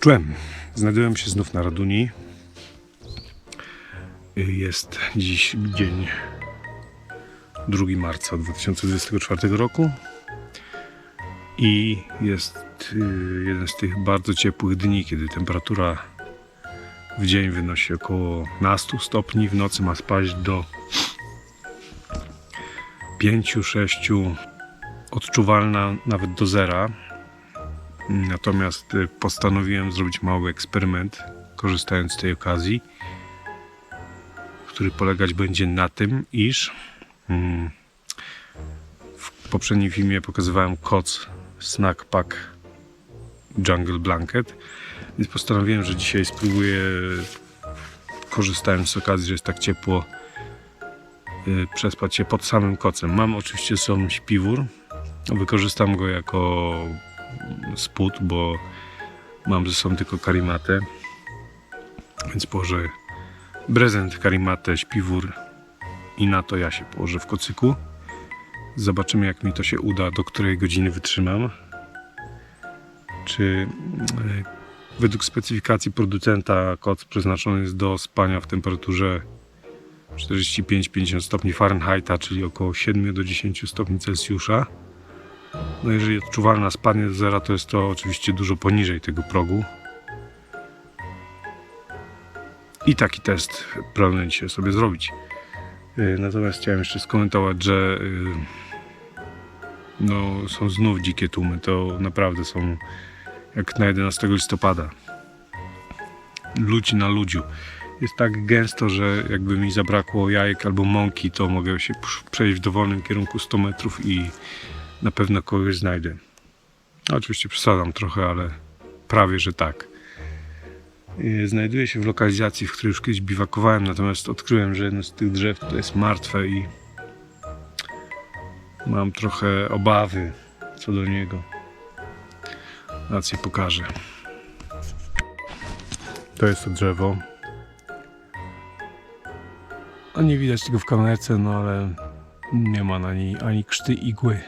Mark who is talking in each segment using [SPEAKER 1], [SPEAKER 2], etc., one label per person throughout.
[SPEAKER 1] Czułem. Znajduję się znów na Raduni. Jest dziś dzień 2 marca 2024 roku i jest y, jeden z tych bardzo ciepłych dni, kiedy temperatura w dzień wynosi około nastu stopni, w nocy ma spaść do 5-6, odczuwalna nawet do zera. Natomiast y, postanowiłem zrobić mały eksperyment, korzystając z tej okazji, który polegać będzie na tym, iż mm, w poprzednim filmie pokazywałem koc Snack Pack Jungle Blanket, więc postanowiłem, że dzisiaj spróbuję, korzystając z okazji, że jest tak ciepło, y, przespać się pod samym kocem. Mam oczywiście są śpiwór, wykorzystam go jako spód, bo mam ze sobą tylko karimatę. Więc położę prezent, karimatę, śpiwór i na to ja się położę w kocyku. Zobaczymy jak mi to się uda, do której godziny wytrzymam. Czy e, według specyfikacji producenta koc przeznaczony jest do spania w temperaturze 45-50 stopni Fahrenheita, czyli około 7 do 10 stopni Celsjusza. No jeżeli odczuwalna spadnie do zera, to jest to oczywiście dużo poniżej tego progu. I taki test planuję dzisiaj sobie zrobić. Yy, Natomiast chciałem jeszcze skomentować, że yy, no, są znów dzikie tłumy. To naprawdę są jak na 11 listopada. Ludzi na ludziu. Jest tak gęsto, że jakby mi zabrakło jajek albo mąki, to mogę się przejść w dowolnym kierunku 100 metrów i na pewno kogoś znajdę. No, Oczywiście przesadzam trochę, ale prawie, że tak. Yy, Znajduję się w lokalizacji, w której już kiedyś biwakowałem, natomiast odkryłem, że jedno z tych drzew to jest martwe i mam trochę obawy co do niego. Rację pokażę. To jest to drzewo. A nie widać tego w kamerce, no ale nie ma na niej ani krzty igły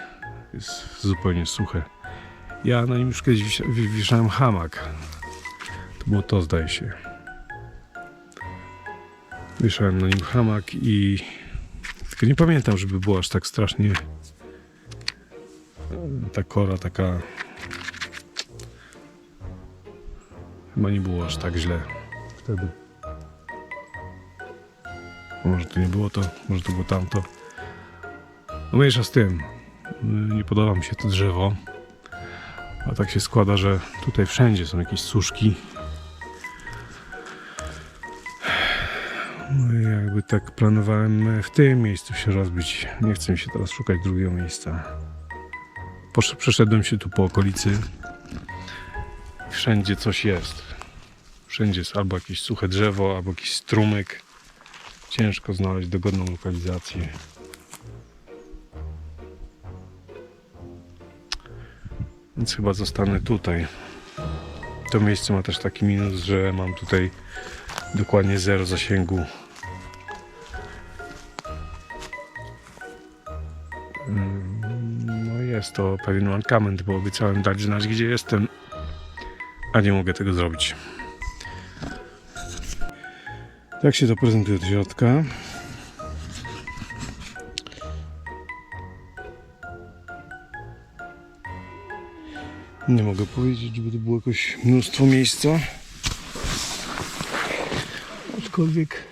[SPEAKER 1] jest zupełnie suche. Ja na nim już kiedyś wieszałem hamak. To było to, zdaje się. Wieszałem na nim hamak i tylko nie pamiętam, żeby było aż tak strasznie ta kora taka chyba nie było aż tak źle wtedy. Może to nie było to, może to było tamto. No mniejsza z tym. Nie podoba mi się to drzewo. A tak się składa, że tutaj wszędzie są jakieś suszki. No jakby tak planowałem w tym miejscu się rozbić. Nie chcę mi się teraz szukać drugiego miejsca. Przeszedłem się tu po okolicy. Wszędzie coś jest. Wszędzie jest albo jakieś suche drzewo, albo jakiś strumyk. Ciężko znaleźć dogodną lokalizację. Więc chyba zostanę tutaj. To miejsce ma też taki minus, że mam tutaj dokładnie zero zasięgu. Mm, No jest to pewien mankament, bo obiecałem dać znać gdzie jestem, a nie mogę tego zrobić. Tak się to prezentuje od środka. Nie mogę powiedzieć, żeby to było jakoś mnóstwo miejsca. Aczkolwiek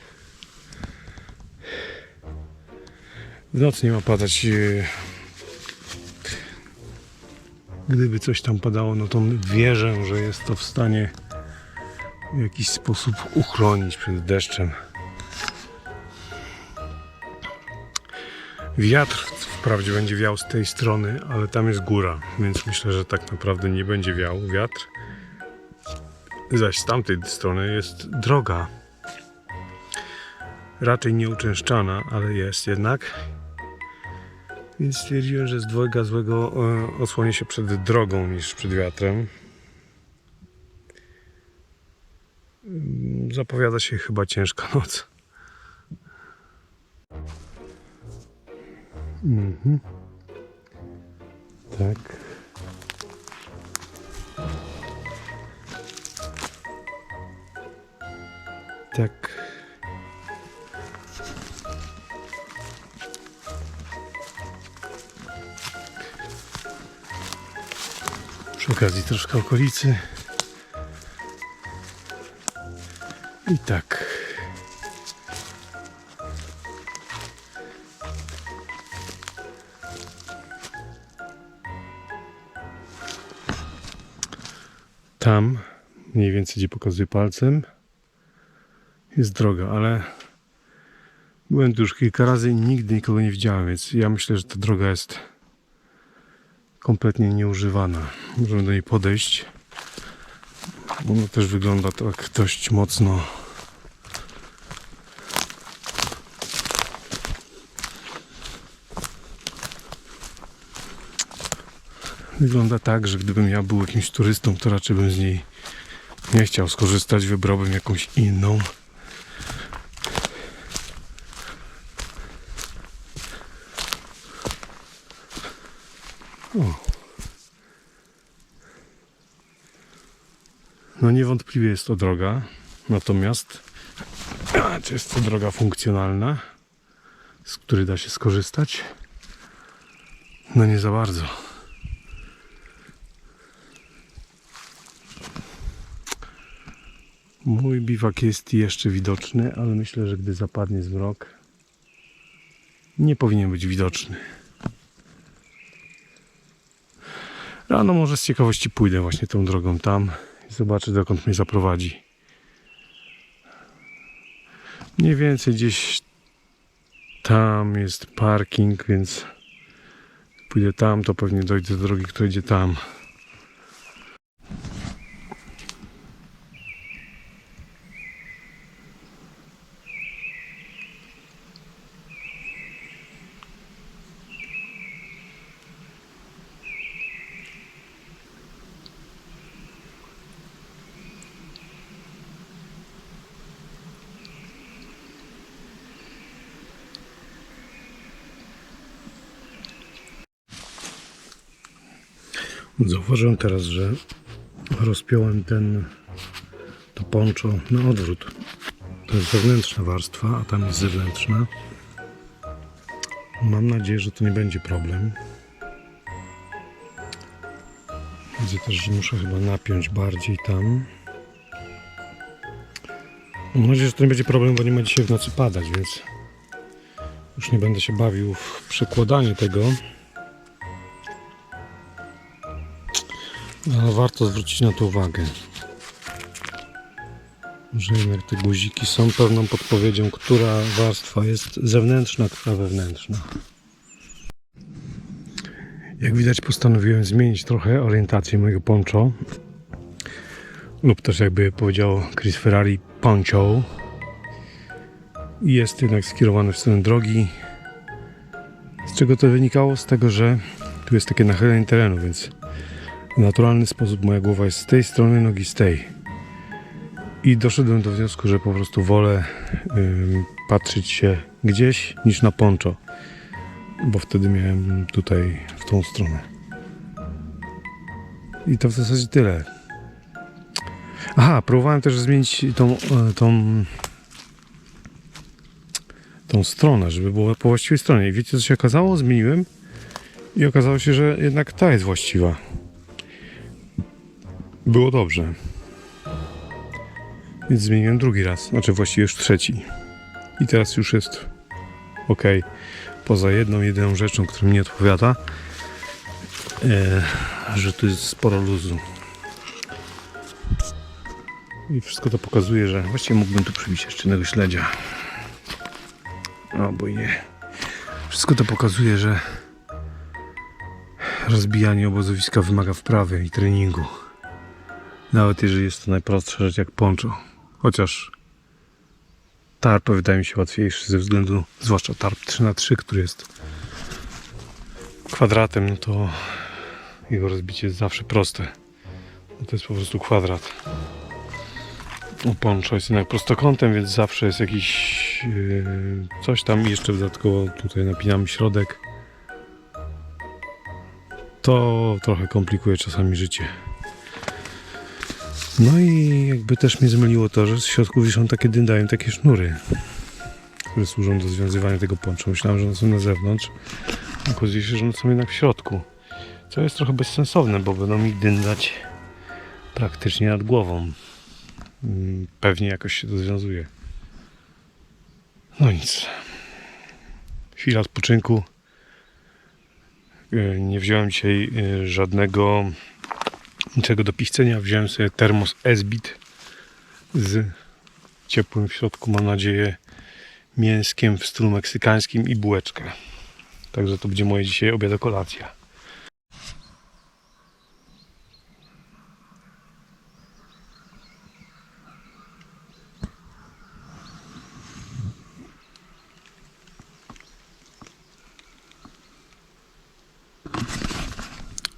[SPEAKER 1] w nie ma padać. e, Gdyby coś tam padało, no to wierzę, że jest to w stanie w jakiś sposób uchronić przed deszczem. Wiatr wprawdzie będzie wiał z tej strony, ale tam jest góra, więc myślę, że tak naprawdę nie będzie wiał wiatr. Zaś z tamtej strony jest droga. Raczej nieuczęszczana, ale jest jednak. Więc stwierdziłem, że z dwojga złego e, osłonię się przed drogą niż przed wiatrem. Zapowiada się chyba ciężka noc. Mhm. Tak. Tak. Przy okazji troszkę okolicy. I tak. Tam, mniej więcej gdzie pokazuję palcem, jest droga, ale byłem tu już kilka razy i nigdy nikogo nie widziałem, więc ja myślę, że ta droga jest kompletnie nieużywana. Możemy do niej podejść. Ona też wygląda tak dość mocno. Wygląda tak, że gdybym ja był jakimś turystą, to raczej bym z niej nie chciał skorzystać, wybrałbym jakąś inną. O. No niewątpliwie jest to droga, natomiast jest to droga funkcjonalna, z której da się skorzystać? No nie za bardzo. Mój biwak jest jeszcze widoczny, ale myślę, że gdy zapadnie zmrok, nie powinien być widoczny. Rano może z ciekawości pójdę właśnie tą drogą tam i zobaczę dokąd mnie zaprowadzi. Mniej więcej gdzieś tam jest parking, więc pójdę tam, to pewnie dojdę do drogi, która idzie tam. Zauważyłem teraz, że rozpiąłem ten to poncho na odwrót. To jest wewnętrzna warstwa, a tam jest zewnętrzna. Mam nadzieję, że to nie będzie problem. Widzę też, że muszę chyba napiąć bardziej tam. Mam nadzieję, że to nie będzie problem, bo nie ma dzisiaj w nocy padać, więc już nie będę się bawił w przekładanie tego. Ale warto zwrócić na to uwagę. Że jednak te guziki są pewną podpowiedzią, która warstwa jest zewnętrzna, która wewnętrzna. Jak widać postanowiłem zmienić trochę orientację mojego poncho. Lub też jakby powiedział Chris Ferrari poncho. Jest jednak skierowany w stronę drogi. Z czego to wynikało? Z tego, że tu jest takie nachylenie terenu, więc naturalny sposób moja głowa jest z tej strony, nogi z tej. I doszedłem do wniosku, że po prostu wolę ym, patrzeć się gdzieś niż na poncho. Bo wtedy miałem tutaj w tą stronę. I to w zasadzie tyle. Aha, próbowałem też zmienić tą, e, tą, tą stronę, żeby było po właściwej stronie. I wiecie co się okazało? Zmieniłem i okazało się, że jednak ta jest właściwa. Było dobrze. Więc zmieniłem drugi raz, znaczy właściwie już trzeci. I teraz już jest ok. Poza jedną, jedyną rzeczą, która mnie odpowiada, e, że tu jest sporo luzu. I wszystko to pokazuje, że właściwie mógłbym tu przybić jeszcze jednego śledzia. O, bo nie. Wszystko to pokazuje, że rozbijanie obozowiska wymaga wprawy i treningu. Nawet jeżeli jest to najprostsza rzecz jak poncho. Chociaż tarp wydaje mi się łatwiejszy ze względu, zwłaszcza tarp 3x3, który jest kwadratem, no to jego rozbicie jest zawsze proste. No to jest po prostu kwadrat. No, poncho jest jednak prostokątem, więc zawsze jest jakiś yy, coś tam jeszcze dodatkowo tutaj napinamy środek. To trochę komplikuje czasami życie. No i jakby też mnie zmyliło to, że w środku wiszą takie dyndają takie sznury, które służą do związywania tego ponczu. Myślałem, że one są na zewnątrz. Okazuje się, że one są jednak w środku. Co jest trochę bezsensowne, bo będą mi dyndać praktycznie nad głową. Mm, Pewnie jakoś się to związuje. No nic. Chwila odpoczynku. E, Nie wziąłem dzisiaj e, żadnego niczego do pichcenia. Wziąłem sobie termos Esbit z ciepłym w środku, mam nadzieję, mięskiem w stylu meksykańskim i bułeczkę. Także to będzie moje dzisiaj obiad kolacja.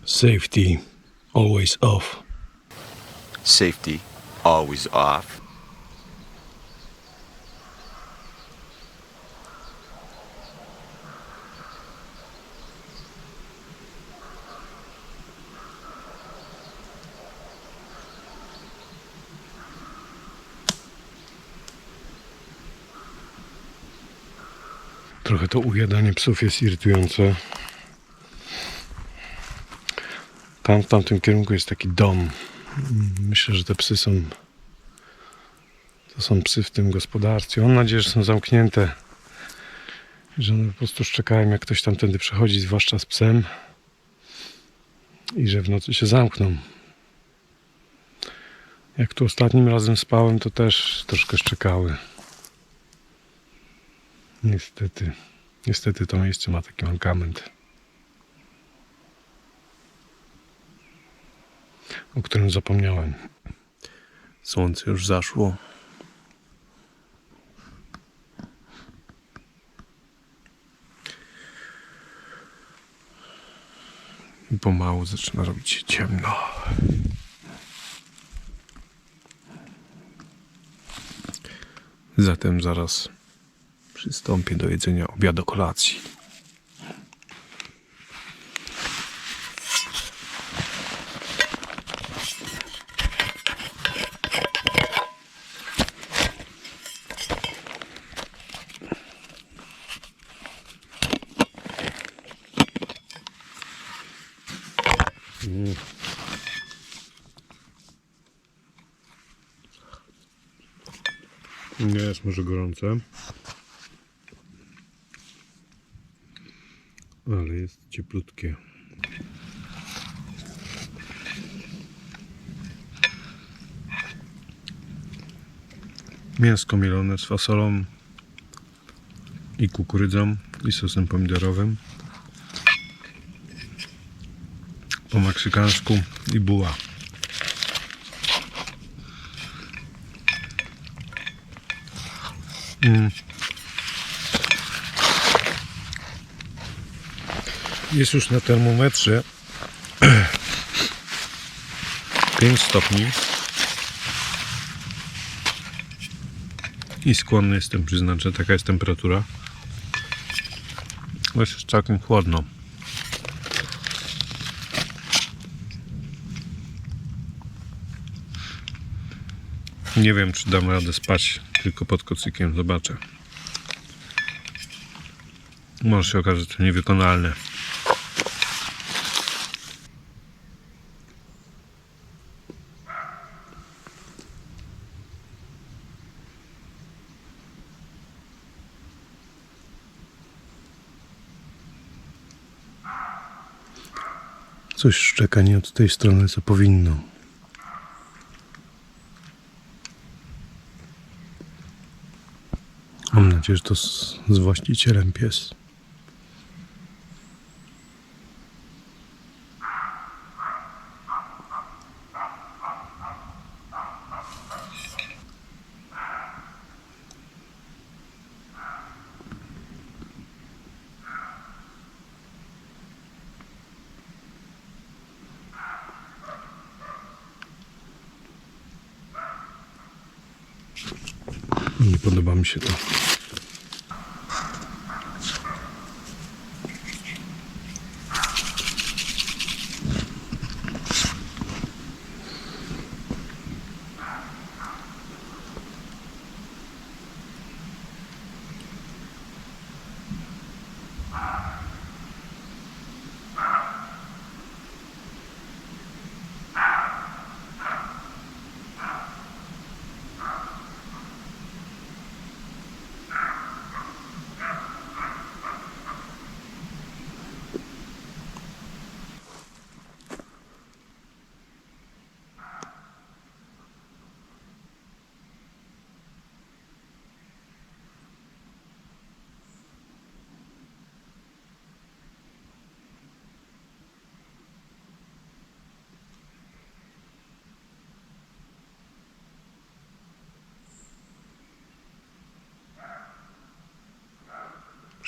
[SPEAKER 1] Safety always off.
[SPEAKER 2] Safety always off.
[SPEAKER 1] Trochę to ujadanie psów jest irytujące. Tam w tamtym kierunku jest taki dom. Myślę, że te psy są. To są psy w tym gospodarstwie. Mam nadzieję, że są zamknięte. Że one po prostu szczekają, jak ktoś tamtędy przechodzi, zwłaszcza z psem. I że w nocy się zamkną. Jak tu ostatnim razem spałem, to też troszkę szczekały. Niestety. Niestety to miejsce ma taki mankament. O którym zapomniałem. Słońce już zaszło. I pomału zaczyna robić się ciemno. Zatem zaraz przystąpię do jedzenia obiadu kolacji. Nie jest może gorące. Ale jest cieplutkie. Mięsko mielone z fasolą i kukurydzą i sosem pomidorowym. Po meksykańsku i buła. Mm. Jest już na termometrze 5 stopni. I skłonny jestem przyznać, że taka jest temperatura. Jest całkiem chłodno. Nie wiem, czy dam radę spać tylko pod kocykiem. Zobaczę. Może się okazać to niewykonalne. Coś szczeka nie od tej strony, co powinno. Mam nadzieję, że to z, z właścicielem pies. Nie podoba mi się to.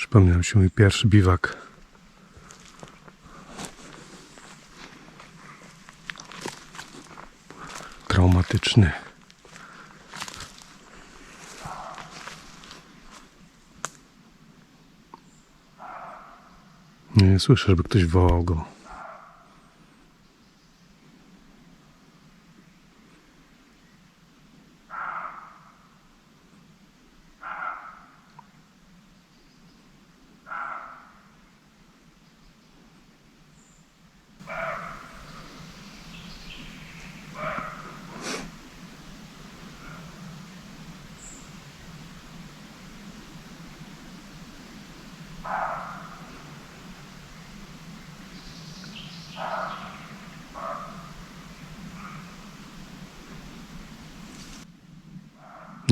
[SPEAKER 1] Przypomniał się mój pierwszy biwak. Traumatyczny. Nie, słyszę, żeby ktoś wołał go.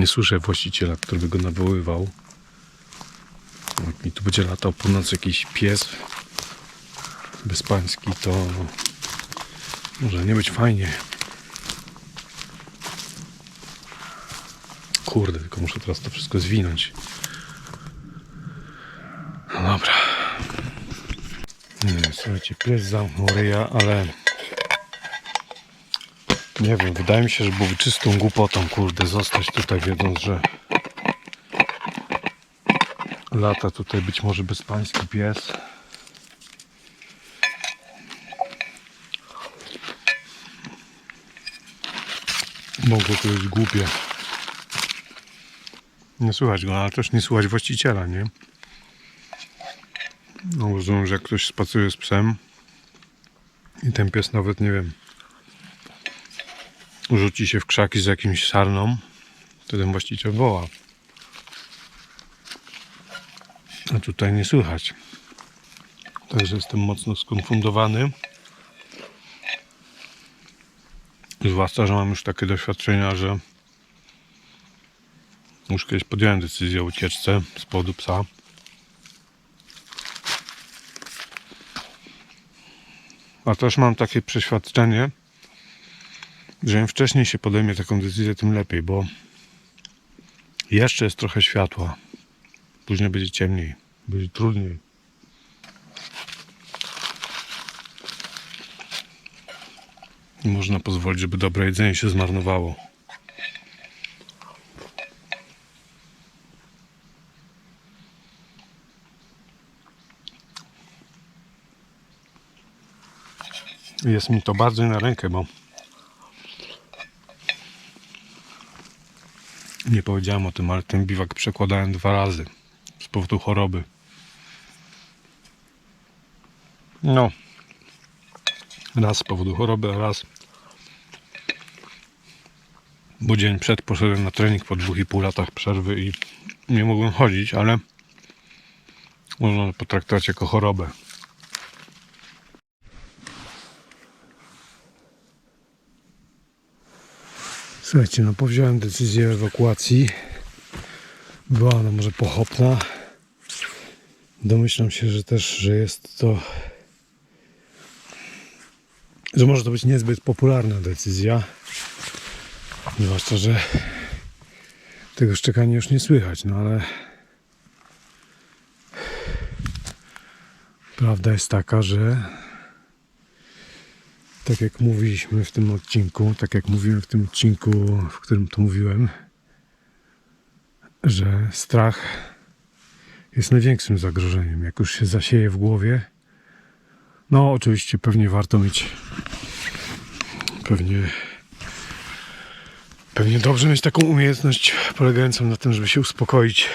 [SPEAKER 1] Nie słyszę właściciela, który by go nawoływał. Jak mi tu będzie latał po nocy jakiś pies bezpański, to może nie być fajnie. Kurde, tylko muszę teraz to wszystko zwinąć. No dobra. Nie, słuchajcie, pies zamknął ryja, ale nie wiem, wydaje mi się, że byłoby czystą głupotą, kurde, zostać tutaj wiedząc, że lata tutaj być może bezpański pies. Mogło to być głupie. Nie słychać go, ale też nie słychać właściciela, nie? No rozumiem, że jak ktoś spaceruje z psem i ten pies nawet, nie wiem, rzuci się w krzaki z jakimś sarną, ten właściciel woła. A tutaj nie słychać. Także jestem mocno skonfundowany. Zwłaszcza, że mam już takie doświadczenia, że już kiedyś podjąłem decyzję o ucieczce z powodu psa. A też mam takie przeświadczenie, że im wcześniej się podejmie taką decyzję, tym lepiej, bo jeszcze jest trochę światła. Później będzie ciemniej, będzie trudniej. Nie można pozwolić, żeby dobre jedzenie się zmarnowało. Jest mi to bardzo na rękę, bo Nie powiedziałem o tym, ale ten biwak przekładałem dwa razy z powodu choroby. No. Raz z powodu choroby, a raz. Bo dzień przed poszedłem na trening po dwóch i pół latach przerwy i nie mogłem chodzić, ale można to potraktować jako chorobę. Słuchajcie, no powziąłem decyzję ewakuacji. Była ona może pochopna. Domyślam się, że też, że jest to. że może to być niezbyt popularna decyzja. Zwłaszcza, że tego szczekania już nie słychać, no ale. Prawda jest taka, że tak jak mówiliśmy w tym odcinku, tak jak mówiłem w tym odcinku, w którym to mówiłem, że strach jest największym zagrożeniem. Jak już się zasieje w głowie, no oczywiście pewnie warto mieć pewnie pewnie dobrze mieć taką umiejętność polegającą na tym, żeby się uspokoić.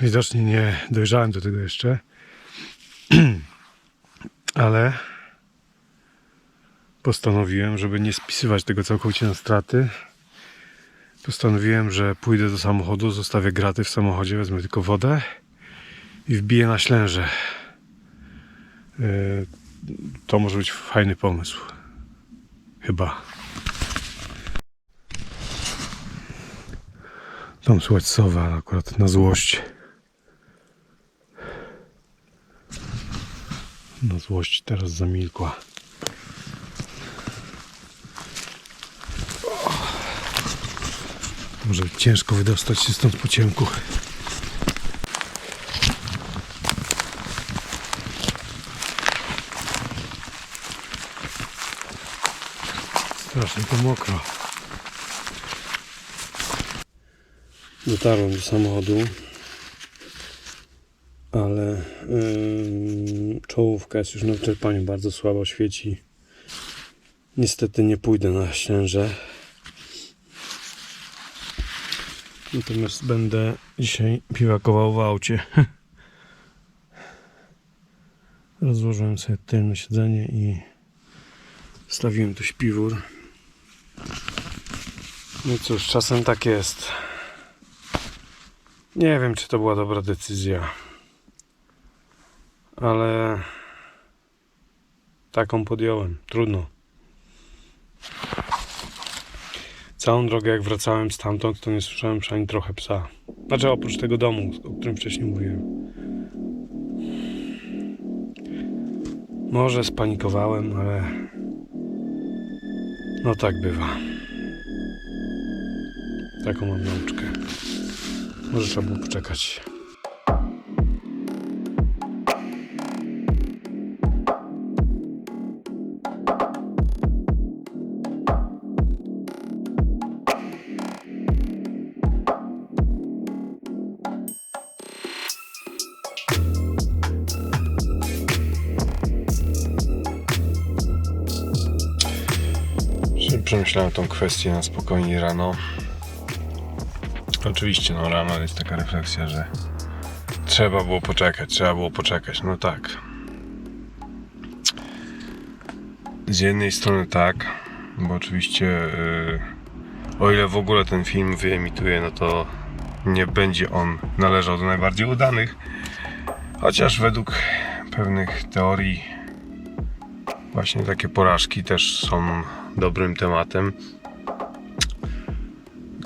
[SPEAKER 1] Widocznie nie dojrzałem do tego jeszcze, ale postanowiłem, żeby nie spisywać tego całkowicie na straty. Postanowiłem, że pójdę do samochodu, zostawię graty w samochodzie, wezmę tylko wodę i wbiję na ślęże. Yy, To może być fajny pomysł. Chyba. Tam słychać sowę, ale akurat na złość. Na złość teraz zamilkła. Może ciężko wydostać się stąd po ciemku. Strasznie to mokro. Dotarłem do samochodu, ale yy, czołówka jest już na wyczerpaniu, bardzo słabo świeci. Niestety nie pójdę na ślęże. Natomiast będę dzisiaj piłakował w aucie. Rozłożyłem sobie tylne siedzenie i stawiłem tu śpiwór. No cóż, czasem tak jest. Nie wiem, czy to była dobra decyzja. Ale taką podjąłem. Trudno. Całą drogę, jak wracałem stamtąd, to nie słyszałem przy ani trochę psa. Znaczy, oprócz tego domu, o którym wcześniej mówiłem. Może spanikowałem, ale no tak bywa. Taką mam nauczkę. Może trzeba było poczekać. Przemyślałem tą kwestię na spokojnie rano. Oczywiście, no rano jest taka refleksja, że trzeba było poczekać, trzeba było poczekać. No tak. Z jednej strony tak, bo oczywiście yy, o ile w ogóle ten film wyemituje, no to nie będzie on należał do najbardziej udanych. Chociaż według pewnych teorii właśnie takie porażki też są dobrym tematem.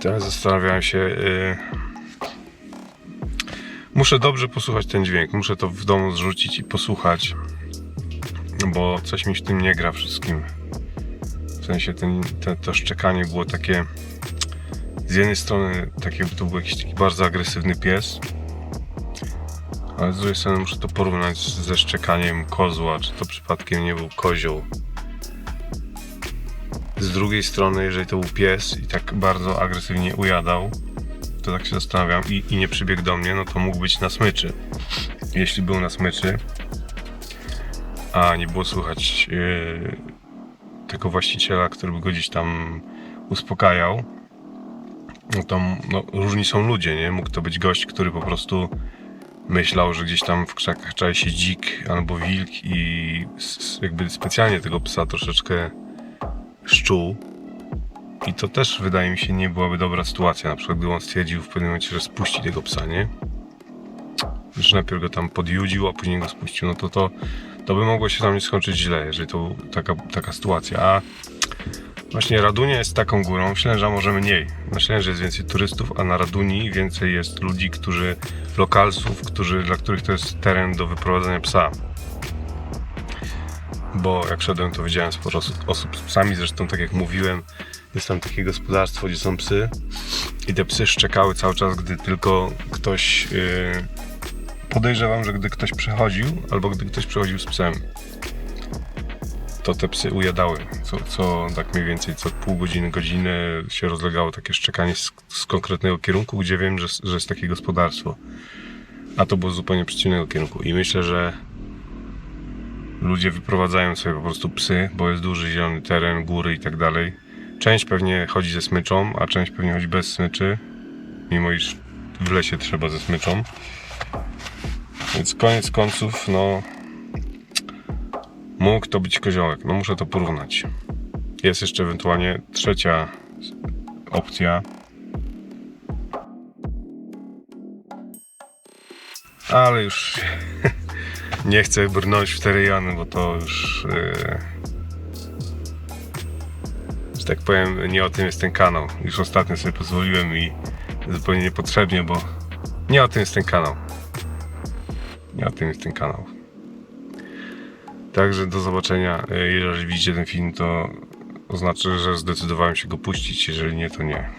[SPEAKER 1] Teraz zastanawiałem się. Yy... Muszę dobrze posłuchać ten dźwięk. Muszę to w domu zrzucić i posłuchać. Bo coś mi w tym nie gra wszystkim. W sensie ten, te, to szczekanie było takie. Z jednej strony takie to był jakiś taki bardzo agresywny pies. Ale z drugiej strony muszę to porównać ze szczekaniem kozła, czy to przypadkiem nie był kozioł. Z drugiej strony, jeżeli to był pies i tak bardzo agresywnie ujadał, to tak się zastanawiam i, i nie przybiegł do mnie, no to mógł być na smyczy. Jeśli był na smyczy, a nie było słychać yy, tego właściciela, który by go gdzieś tam uspokajał, no to no, różni są ludzie, nie? Mógł to być gość, który po prostu myślał, że gdzieś tam w krzakach czai się dzik albo wilk i jakby specjalnie tego psa troszeczkę szczuł. I to też wydaje mi się nie byłaby dobra sytuacja. Na przykład gdyby on stwierdził w pewnym momencie, że spuści tego psa, nie? Że najpierw go tam podjudził, a później go spuścił, no to to, to by mogło się tam nie skończyć źle, jeżeli to taka, taka sytuacja. A właśnie Radunia jest taką górą, Ślęża może mniej. Na Ślęży jest więcej turystów, a na Raduni więcej jest ludzi, którzy, lokalsów, którzy, dla których to jest teren do wyprowadzenia psa bo jak szedłem, to widziałem sporo osób, z psami. Zresztą, tak jak mówiłem, jest tam takie gospodarstwo, gdzie są psy i te psy szczekały cały czas, gdy tylko ktoś. Yy, podejrzewam, że gdy ktoś przechodził, albo gdy ktoś przechodził z psem, to te psy ujadały. Co, co tak mniej więcej co pół godziny, godzinę się rozlegało takie szczekanie z, z konkretnego kierunku, gdzie wiem, że, że jest takie gospodarstwo. A to było zupełnie przeciwnego kierunku. I myślę, że ludzie wyprowadzają sobie po prostu psy, bo jest duży zielony teren, góry i tak dalej. Część pewnie chodzi ze smyczą, a część pewnie chodzi bez smyczy, mimo iż w lesie trzeba ze smyczą. Więc koniec końców, no mógł to być koziołek, no muszę to porównać. Jest jeszcze ewentualnie trzecia opcja. Ale już nie chcę brnąć w te rejony, bo to już, yy, że tak powiem, nie o tym jest ten kanał. Już ostatnio sobie pozwoliłem i zupełnie niepotrzebnie, bo nie o tym jest ten kanał. Nie o tym jest ten kanał. Także do zobaczenia. Yy, Jeżeli widzicie ten film, to oznacza, że zdecydowałem się go puścić. Jeżeli nie, to nie.